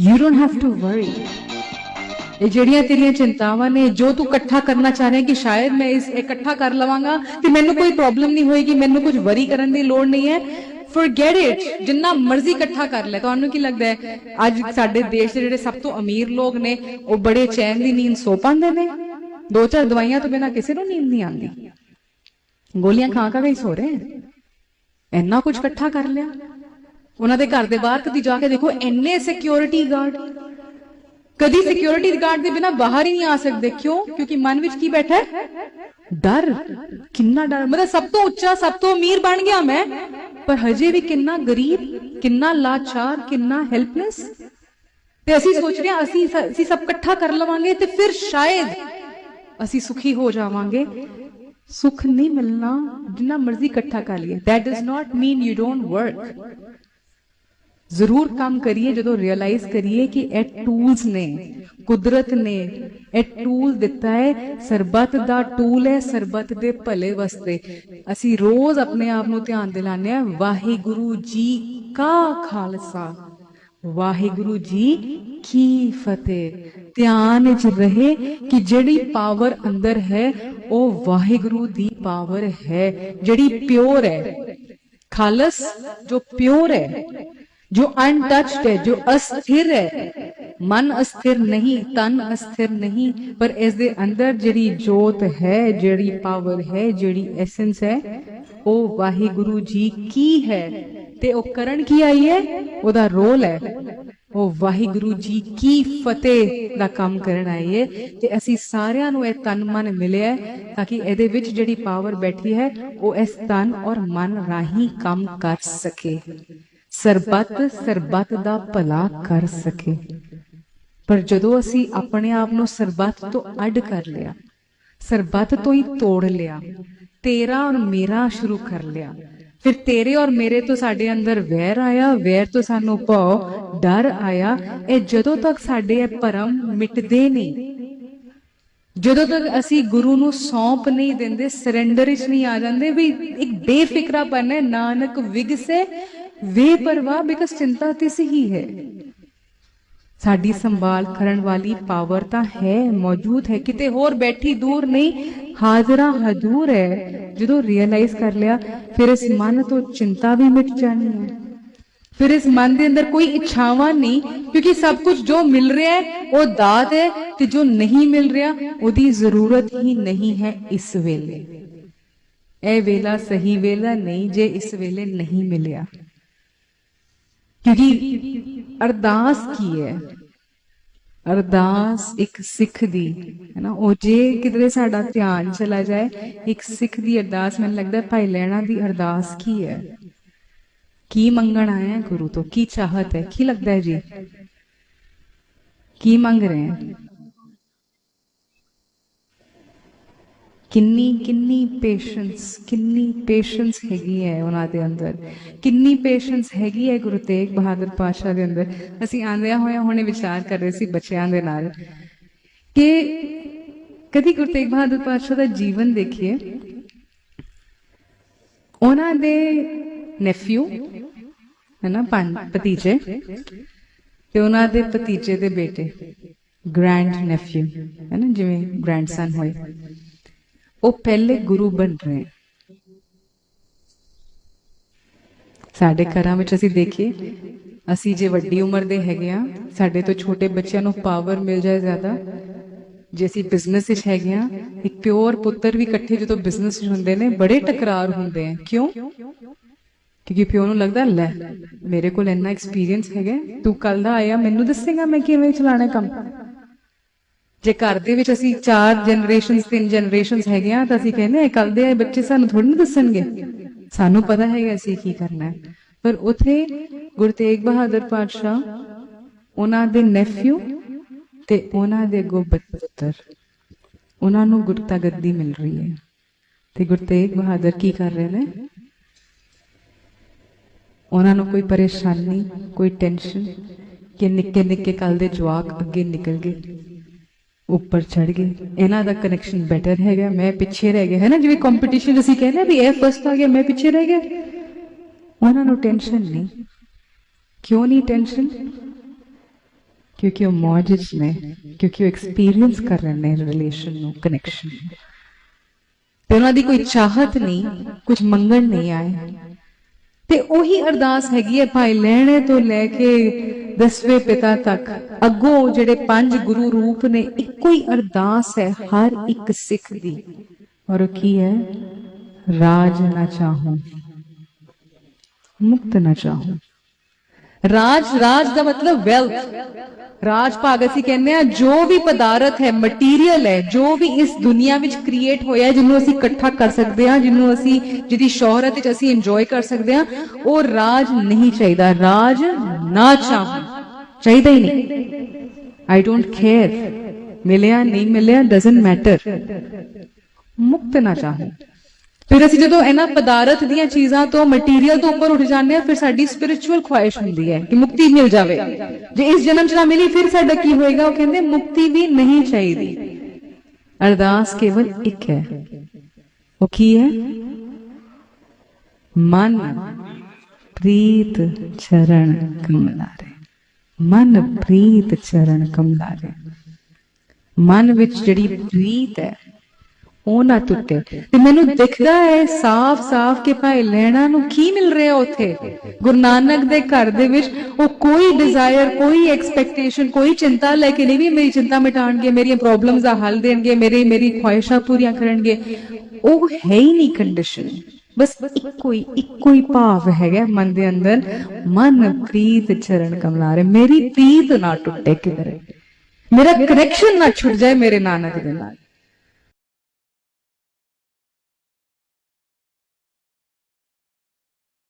You don't have to worry ਇਹ ਜਿਹੜੀਆਂ ਤੇਰੀਆਂ ਚਿੰਤਾਵਾਂ ਨੇ, ਜੋ ਤੂੰ ਇਕੱਠਾ ਕਰਨਾ ਚਾਹ ਰਿਹਾ ਕਿ ਸ਼ਾਇਦ ਮੈਂ ਇਸ ਇਕੱਠਾ ਕਰ ਲਵਾਂਗਾ ਤੇ ਮੈਨੂੰ ਕੋਈ ਪ੍ਰੋਬਲਮ ਨਹੀਂ ਹੋਏਗੀ, ਮੈਨੂੰ ਕੁਝ ਵਰੀ ਕਰਨ ਦੀ ਲੋੜ ਨਹੀਂ ਹੈ। ਫੋਰਗੇਟ ਇਟ ਜਿੰਨਾ ਮਰਜ਼ੀ ਇਕੱਠਾ ਕਰ ਲੈ। ਤੁਹਾਨੂੰ ਕੀ ਲੱਗਦਾ ਹੈ? ਅੱਜ ਸਾਡੇ ਦੇਸ਼ ਦੇ ਜਿਹੜੇ ਸਭ ਤੋਂ ਅਮੀਰ ਲੋਕ ਨੇ, ਉਹ ਬੜੇ ਚੈਨ ਦੀ ਨੀਂਦ ਸੋ ਪਾਉਂਦੇ ਨੇ। ਦੋ ਚਾਰ ਦਵਾਈਆਂ ਤੋਂ ਬਿਨਾਂ ਕਿਸੇ ਨੂੰ ਨੀਂਦ ਨਹੀਂ ਆਉਂਦੀ। ਗੋਲੀਆਂ ਖਾ ਕੇ ਹੀ ਸੋ ਰਹੇ ਹੈ। ਇੰਨਾ ਕੁਝ ਇਕੱਠਾ ਕਰ ਲਿਆ। ਉਹਨਾਂ ਦੇ ਘਰ ਦੇ ਬਾਹਰ ਕਦੀ ਜਾ ਕੇ ਦੇਖੋ, ਇੰਨੇ ਸਿਕਿਉਰਿਟੀ ਗਾਰਡ ਕਦੀ ਸਿਕਿਉਰਿਟੀ ਗਾਰਡ ਦੇ ਬਿਨਾ ਬਾਹਰ ਹੀ ਨਹੀਂ ਆ ਸਕਦੇ। ਕਿਉਂ? ਕਿਉਂਕਿ ਮਨ ਵਿੱਚ ਕੀ ਬੈਠਾ ਹੈ? ਡਰ। ਕਿੰਨਾ ਡਰ। ਮਤਲਬ ਸਭ ਤੋਂ ਉੱਚਾ, ਸਭ ਤੋਂ ਅਮੀਰ ਬਣ ਗਿਆ ਮੈਂ। ਪਰ ਹਜੇ ਵੀ ਕਿੰਨਾ ਗਰੀਬ, ਕਿੰਨਾ ਲਾਚਾਰ, ਕਿੰਨਾ ਹੈਲਪਲੈਸ ਤੇ ਅਸੀਂ ਸੋਚ ਰਹੇ ਹਾਂ, ਅਸੀਂ ਅਸੀਂ ਸਭ ਇਕੱਠਾ ਕਰ ਲਵਾਂਗੇ ਤੇ ਫਿਰ ਸ਼ਾਇਦ ਅਸੀਂ ਸੁਖੀ ਹੋ ਜਾਵਾਂਗੇ। ਸੁਖ ਨਹੀਂ ਮਿਲਣਾ, ਜਿੰਨਾ ਮਰਜ਼ੀ ਇਕੱਠਾ ਕਰ ਲਈਏ। That does not mean you don't work ਜ਼ਰੂਰ ਕੰਮ ਕਰੀਏ ਜਦੋਂ ਰਿਅਲਾਈਜ਼ ਕਰੀਏ ਕਿ ਇਹ ਟੂਲਸ ਨੇ, ਕੁਦਰਤ ਨੇ, ਇਹ ਟੂਲ ਦਿੱਤਾ ਹੈ, ਸਰਬਤ ਦਾ ਟੂਲ ਹੈ, ਸਰਬੱਤ ਦੇ ਭਲੇ ਵਾਸਤੇ। ਅਸੀਂ ਰੋਜ਼ ਆਪਣੇ ਆਪ ਨੂੰ ਧਿਆਨ ਦਿਲਾਉਂਦੇ ਆ ਵਾਹਿਗੁਰੂ ਜੀ ਕਾ ਖਾਲਸਾ। ਵਾਹਿਗੁਰੂ ਜੀ ਕੀ ਫਤਿਹ। ਧਿਆਨ ਵਿੱਚ ਰਹੇ ਕਿ ਜਿਹੜੀ ਪਾਵਰ ਅੰਦਰ ਹੈ, ਉਹ ਵਾਹਿਗੁਰੂ ਦੀ ਪਾਵਰ ਹੈ, ਜਿਹੜੀ ਪਿਓਰ ਹੈ। ਖਾਲਸ ਜੋ ਪਿਓਰ ਹੈ। ਜੋ ਅਨਟਚਡ ਹੈ ਜੋ ਅਸਥਿਰ ਹੈ ਮਨ ਅਸਥਿਰ ਨਹੀਂ ਤਨ ਅਸਥਿਰ ਨਹੀਂ ਪਰ ਇਸ ਦੇ ਅੰਦਰ ਜਿਹੜੀ ਜੋਤ ਹੈ ਜਿਹੜੀ ਪਾਵਰ ਹੈ ਜਿਹੜੀ ਐਸੈਂਸ ਹੈ ਉਹ ਵਾਹਿਗੁਰੂ ਜੀ ਕੀ ਹੈ ਤੇ ਉਹ ਕਰਨ ਕੀ ਆਈ ਹੈ ਉਹਦਾ ਰੋਲ ਹੈ ਉਹ ਵਾਹਿਗੁਰੂ ਜੀ ਕੀ ਫਤਿਹ ਦਾ ਕੰਮ ਕਰਨ ਆਈ ਹੈ ਤੇ ਅਸੀਂ ਸਾਰਿਆਂ ਨੂੰ ਇਹ ਤਨ ਮਨ ਮਿਲਿਆ ਤਾਂ ਕਿ ਇਹਦੇ ਵਿੱਚ ਜਿਹੜੀ ਪਾਵਰ ਬੈਠੀ ਹੈ ਉਹ ਇਸ ਤਨ ਔਰ ਮਨ ਰਾਹੀਂ ਕੰਮ ਕਰ ਸਕੇ ਸਰਬੱਤ ਸਰਬੱਤ ਦਾ ਭਲਾ ਕਰ ਸਕੇ। ਪਰ ਜਦੋਂ ਅਸੀਂ ਆਪਣੇ ਆਪ ਨੂੰ ਸਰਬੱਤ ਤੋਂ ਅੱਡ ਕਰ ਲਿਆ, ਸਰਬੱਤ ਤੋਂ ਹੀ ਤੋੜ ਲਿਆ, ਤੇਰਾ ਔਰ ਮੇਰਾ ਸ਼ੁਰੂ ਕਰ ਲਿਆ, ਫਿਰ ਤੇਰੇ ਔਰ ਮੇਰੇ ਤੋਂ ਸਾਡੇ ਅੰਦਰ ਵੈਰ ਆਇਆ, ਵੈਰ ਤੋਂ ਸਾਨੂੰ ਭਉ, ਡਰ ਆਇਆ, ਇਹ ਜਦੋਂ ਤੱਕ ਸਾਡੇ ਇਹ ਭਰਮ ਮਿਟਦੇ ਨਹੀਂ। ਜਦੋਂ ਤੱਕ ਅਸੀਂ ਗੁਰੂ ਨੂੰ ਸੌਂਪ ਨਹੀਂ ਦਿੰਦੇ ਸਰੈਂਡਰ ਵਿੱਚ ਨਹੀਂ ਆ ਜਾਂਦੇ, ਵੀ ਇੱਕ ਬੇਫਿਕਰਾ ਹੈ, ਨਾਨਕ ਵਿਗਸੇ ਵੇ ਪਰਵਾਹ ਬਿਕਸ ਚਿੰਤਾ ਤੇ ਸਹੀ ਹੈ। ਸਾਡੀ ਸੰਭਾਲ ਕਰਨ ਵਾਲੀ ਪਾਵਰ ਤਾਂ ਹੈ, ਮੌਜੂਦ ਹੈ, ਕਿਤੇ ਹੋਰ ਬੈਠੀ ਦੂਰ ਨਹੀਂ, ਹਾਜ਼ਰਾ ਹਜ਼ੂਰ ਹੈ। ਜਦੋਂ ਰਿਅਲਾਈਜ਼ ਕਰ ਲਿਆ, ਫਿਰ ਇਸ ਮਨ ਤੋਂ ਚਿੰਤਾ ਵੀ ਮਿਟ ਜਾਣੀ ਹੈ। ਫਿਰ ਇਸ ਮਨ ਦੇ ਅੰਦਰ ਕੋਈ ਇੱਛਾਵਾਂ ਨਹੀਂ, ਕਿਉਂਕਿ ਸਭ ਕੁਝ ਜੋ ਮਿਲ ਰਿਹਾ ਹੈ, ਉਹ ਦਾਤ ਹੈ ਤੇ ਜੋ ਨਹੀਂ ਮਿਲ ਰਿਹਾ, ਉਹਦੀ ਜ਼ਰੂਰਤ ਹੀ ਨਹੀਂ ਹੈ ਇਸ ਵੇਲੇ। ਇਹ ਵੇਲਾ ਸਹੀ ਵੇਲਾ ਨਹੀਂ, ਜੇ ਇਸ ਵੇਲੇ ਨਹੀਂ ਮਿਲਿਆ। ਕਿਉਂਕਿ ਅਰਦਾਸ ਕੀ ਹੈ ਅਰਦਾਸ ਇੱਕ ਸਿੱਖ ਦੀ ਹੈ ਨਾ ਉਹ ਜੇ ਕਿਧਰੇ ਸਾਡਾ ਧਿਆਨ ਚਲਾ ਜਾਏ ਇੱਕ ਸਿੱਖ ਦੀ ਅਰਦਾਸ ਮੈਨੂੰ ਲੱਗਦਾ ਭਾਈ ਲੈਣਾ ਦੀ ਅਰਦਾਸ ਕੀ ਹੈ ਕੀ ਮੰਗਣ ਆਇਆ ਹੈ ਗੁਰੂ ਤੋਂ ਕੀ ਚਾਹਤ ਹੈ ਕੀ ਲੱਗਦਾ ਹੈ ਜੀ ਕੀ ਮੰਗ ਰਹੇ ਹੈ ਕਿੰਨੀ ਕਿੰਨੀ ਪੇਸ਼ੈਂਸ ਕਿੰਨੀ ਪੇਸ਼ੈਂਸ ਹੈਗੀ ਹੈ ਉਹਨਾਂ ਦੇ ਅੰਦਰ। ਕਿੰਨੀ ਪੇਸ਼ੈਂਸ ਹੈਗੀ ਹੈ ਗੁਰੂ ਤੇਗ ਬਹਾਦਰ ਪਾਸ਼ਾ ਦੇ ਅੰਦਰ। ਅਸੀਂ ਆਂਦਿਆਂ ਹੋਇਆ ਹੁਣੇ ਵਿਚਾਰ ਕਰ ਰਹੇ ਸੀ ਬੱਚਿਆਂ ਦੇ ਨਾਲ ਕਿ ਕਦੀ ਗੁਰੂ ਤੇਗ ਬਹਾਦਰ ਪਾਸ਼ਾ ਦਾ ਜੀਵਨ ਦੇਖੀਏ। ਉਹਨਾਂ ਦੇ ਨੈਫਿਊ ਹੈ ਨਾ ਭਤੀਜੇ ਤੇ ਉਹਨਾਂ ਦੇ ਭਤੀਜੇ ਦੇ ਬੇਟੇ ਗ੍ਰੈਂਡ ਨੈਫਿਊ ਹੈ ਨਾ ਜਿਵੇਂ ਗ੍ਰੈਂਡਸਨ ਹੋਏ। ਉਹ ਪਹਿਲੇ ਗੁਰੂ ਬਣ ਰਹੇ ਸਾਡੇ ਘਰਾਂ ਵਿੱਚ ਅਸੀਂ ਦੇਖੀਏ, ਅਸੀਂ ਜੇ ਵੱਡੀ ਉਮਰ ਦੇ ਹੈਗੇ ਆ ਸਾਡੇ ਤੋਂ ਛੋਟੇ ਬੱਚਿਆਂ ਨੂੰ ਪਾਵਰ ਮਿਲ ਜਾਏ ਜ਼ਿਆਦਾ। ਜੇ ਅਸੀਂ ਬਿਜ਼ਨਸ ਵਿੱਚ ਹੈਗੇ ਆ ਇੱਕ ਪਿਓਰ ਪੁੱਤਰ ਵੀ ਇਕੱਠੇ ਜਦੋਂ ਬਿਜ਼ਨਸ ਵਿੱਚ ਹੁੰਦੇ ਨੇ, ਬੜੇ ਟਕਰਾਰ ਹੁੰਦੇ ਆ। ਕਿਉਂ? ਕਿਉਂਕਿ ਪਿਓ ਨੂੰ ਲੱਗਦਾ, ਲੈ, ਮੇਰੇ ਕੋਲ ਇੰਨਾ ਐਕਸਪੀਰੀਅੰਸ ਹੈਗਾ, ਤੂੰ ਕੱਲ ਦਾ ਆਇਆ, ਮੈਨੂੰ ਦੱਸੇਗਾ ਮੈਂ ਕਿਵੇਂ ਚਲਾਣਾ ਕੰਮ। ਜੇ ਘਰ ਦੇ ਵਿੱਚ ਅਸੀਂ ਚਾਰ ਜਨਰੇਸ਼ਨਸ ਤਿੰਨ ਜਨਰੇਸ਼ਨਸ ਹੈਗੇ ਆ ਤਾਂ ਅਸੀਂ ਕਹਿੰਦੇ ਆ ਕੱਲ ਦੇ ਬੱਚੇ ਸਾਨੂੰ ਥੋੜੀ ਨਾ ਦੱਸਣਗੇ। ਸਾਨੂੰ ਪਤਾ ਹੈਗਾ ਅਸੀਂ ਕੀ ਕਰਨਾ ਹੈ। ਪਰ ਉਥੇ ਗੁਰੂ ਤੇਗ ਬਹਾਦਰ ਪਾਤਸ਼ਾਹ, ਉਹਨਾਂ ਦੇ ਨੈਫਿਊ ਤੇ ਉਹਨਾਂ ਦੇ ਅੱਗੋਂ ਪੁੱਤਰ, ਉਹਨਾਂ ਨੂੰ ਗੁਰਤਾ ਗੱਦੀ ਮਿਲ ਰਹੀ ਹੈ। ਤੇ ਗੁਰੂ ਤੇਗ ਬਹਾਦਰ ਕੀ ਕਰ ਰਹੇ ਨੇ? ਉਹਨਾਂ ਨੂੰ ਕੋਈ ਪਰੇਸ਼ਾਨੀ, ਕੋਈ ਟੈਨਸ਼ਨ ਕਿ ਨਿੱਕੇ ਨਿੱਕੇ ਕੱਲ ਦੇ ਜਵਾਕ ਅੱਗੇ ਨਿਕਲ ਗਏ। ਉੱਪਰ ਚੜ ਗਏ। ਇਹਨਾਂ ਦਾ ਕਨੈਕਸ਼ਨ ਬੈਟਰ ਹੈਗਾ। ਮੈਂ ਪਿੱਛੇ ਰਹਿ ਗਿਆ। ਹੈ ਨਾ ਜਿਵੇਂ ਕੰਪੀਟੀਸ਼ਨ ਅਸੀਂ ਕਹਿੰਦੇ ਵੀ ਇਹ ਫਸਟ ਆ ਗਿਆ, ਮੈਂ ਪਿੱਛੇ ਰਹਿ ਗਿਆ। ਉਹਨਾਂ ਨੂੰ ਟੈਨਸ਼ਨ ਨਹੀਂ। ਕਿਉਂ ਨਹੀਂ ਟੈਨਸ਼ਨ ਕਿਉਂਕਿ ਉਹ ਮੌਜ ਨੇ। ਕਿਉਂਕਿ ਉਹ ਐਕਸਪੀਰੀਅੰਸ ਕਰ ਰਹੇ ਨੇ ਰਿਲੇਸ਼ਨ ਨੂੰ ਕਨੈਕਸ਼ਨ ਤੇ ਉਹਨਾਂ ਦੀ ਕੋਈ ਚਾਹਤ ਨਹੀਂ, ਕੁਝ ਮੰਗਣ ਨਹੀਂ ਆਏ। ਤੇ ਉਹੀ ਅਰਦਾਸ ਹੈਗੀ ਹੈ, ਭਾਈ, ਲੈਣੇ ਤੋਂ ਲੈ ਕੇ ਦਸਵੇਂ ਪਿਤਾ ਤੱਕ, ਅੱਗੋਂ ਜਿਹੜੇ ਪੰਜ ਗੁਰੂ ਰੂਪ ਨੇ, ਇੱਕੋ ਹੀ ਅਰਦਾਸ ਹੈ ਹਰ ਇੱਕ ਸਿੱਖ ਦੀ। ਔਰ ਕੀ ਹੈ? ਰਾਜ ਨਾ ਚਾਹੂੰ, ਮੁਕਤ ਨਾ ਚਾਹੂੰ। ਰਾਜ ਰਾਜ ਦਾ ਮਤਲਬ ਵੈਲਥ ਰਾਜ ਭਾਗ ਅਸੀਂ ਕਹਿੰਦੇ ਆ ਜੋ ਵੀ ਪਦਾਰਥ ਹੈ ਮਟੀਰੀਅਲ ਹੈ, ਜੋ ਵੀ ਇਸ ਦੁਨੀਆ ਵਿੱਚ ਕ੍ਰੀਏਟ ਹੋਇਆ ਜਿਹਨੂੰ ਅਸੀਂ ਇਕੱਠਾ ਕਰ ਸਕਦੇ ਹਾਂ, ਜਿਹਨੂੰ ਅਸੀਂ, ਜਿਹਦੀ ਸ਼ੋਹਰਤ ਵਿੱਚ ਅਸੀਂ ਇੰਜੋਏ ਕਰ ਸਕਦੇ ਹਾਂ, ਉਹ ਰਾਜ ਨਹੀਂ ਚਾਹੀਦਾ। ਰਾਜ ਨਾ ਚਾਹੋ। ਚਾਹੀਦਾ ਹੀ ਨਹੀਂ। ਆਈ ਡੋਂਟ ਕੇਅਰ ਮਿਲਿਆ, ਨਹੀਂ ਮਿਲਿਆ ਡਸਨਟ ਮੈਟਰ ਮੁਕਤ ਨਾ ਚਾਹੋ। ਫਿਰ ਅਸੀਂ ਜਦੋਂ ਇਹਨਾਂ ਪਦਾਰਥ ਦੀਆਂ ਚੀਜ਼ਾਂ ਤੋਂ ਮਟੀਰੀਅਲ ਤੋਂ ਉੱਪਰ ਉੱਠ ਜਾਂਦੇ ਆ ਫਿਰ ਸਾਡੀ ਸਪਿਰਚੁਅਲ ਖੁਆਇਸ਼ ਹੁੰਦੀ ਹੈ ਕਿ ਮੁਕਤੀ ਮਿਲ ਜਾਵੇ। ਜੇ ਇਸ ਜਨਮ ਚ ਨਾ ਮਿਲੀ, ਫਿਰ ਸਾਡਾ ਕੀ ਹੋਏਗਾ? ਉਹ ਕਹਿੰਦੇ, ਮੁਕਤੀ ਵੀ ਨਹੀਂ ਚਾਹੀਦੀ। ਅਰਦਾਸ ਕੇਵਲ ਇੱਕ ਹੈ। ਉਹ ਕੀ ਹੈ? ਮਨ। ਪ੍ਰੀਤ ਚਰਨ ਕਮਲਾਰੇ ਮਨ ਪ੍ਰੀਤ ਚਰਨ ਕਮਲਾਰੇ ਮਨ ਵਿੱਚ ਜਿਹੜੀ ਪ੍ਰੀਤ ਹੈ ਉਹ ਨਾ ਟੁੱਟੇ ਤੇ ਮੈਨੂੰ ਦਿਖਦਾ ਹੈ ਸਾਫ਼-ਸਾਫ਼ ਕਿ ਭਾਈ ਲੈਣਾ ਨੂੰ ਕੀ ਮਿਲ ਰਿਹਾ ਉੱਥੇ। ਗੁਰੂ ਨਾਨਕ ਦੇ ਘਰ ਦੇ ਵਿੱਚ ਉਹ ਕੋਈ ਡਿਜ਼ਾਇਰ ਕੋਈ ਐਕਸਪੈਕਟੇਸ਼ਨ ਕੋਈ ਚਿੰਤਾ ਲੈ ਕੇ ਨਹੀਂ ਵੀ ਮੇਰੀ ਚਿੰਤਾ ਮਿਟਾਣਗੇ ਮੇਰੀਆਂ ਪ੍ਰੋਬਲਮਸ ਦਾ ਹੱਲ ਦੇਣਗੇ, ਮੇਰੀ ਮੇਰੀ ਖੁਆਇਸ਼ਾਂ ਪੂਰੀਆਂ ਕਰਨਗੇ। ਉਹ ਹੈ ਹੀ ਨਹੀਂ ਕੰਡੀਸ਼ਨ ਬਸ ਇੱਕੋ ਹੀ ਇੱਕੋ ਹੀ ਭਾਵ ਹੈਗਾ ਮਨ ਦੇ ਅੰਦਰ। ਮਨ ਪ੍ਰੀਤ ਚਰਨ ਕਮਲਾਰੇ ਮੇਰੀ ਪ੍ਰੀਤ ਨਾ ਟੁੱਟੇ ਕਿਧਰੇ। ਮੇਰਾ ਕਨੈਕਸ਼ਨ ਨਾ ਛੁੱਟ ਜਾਏ ਮੇਰੇ ਨਾਨਕ ਦੇ ਨਾਲ।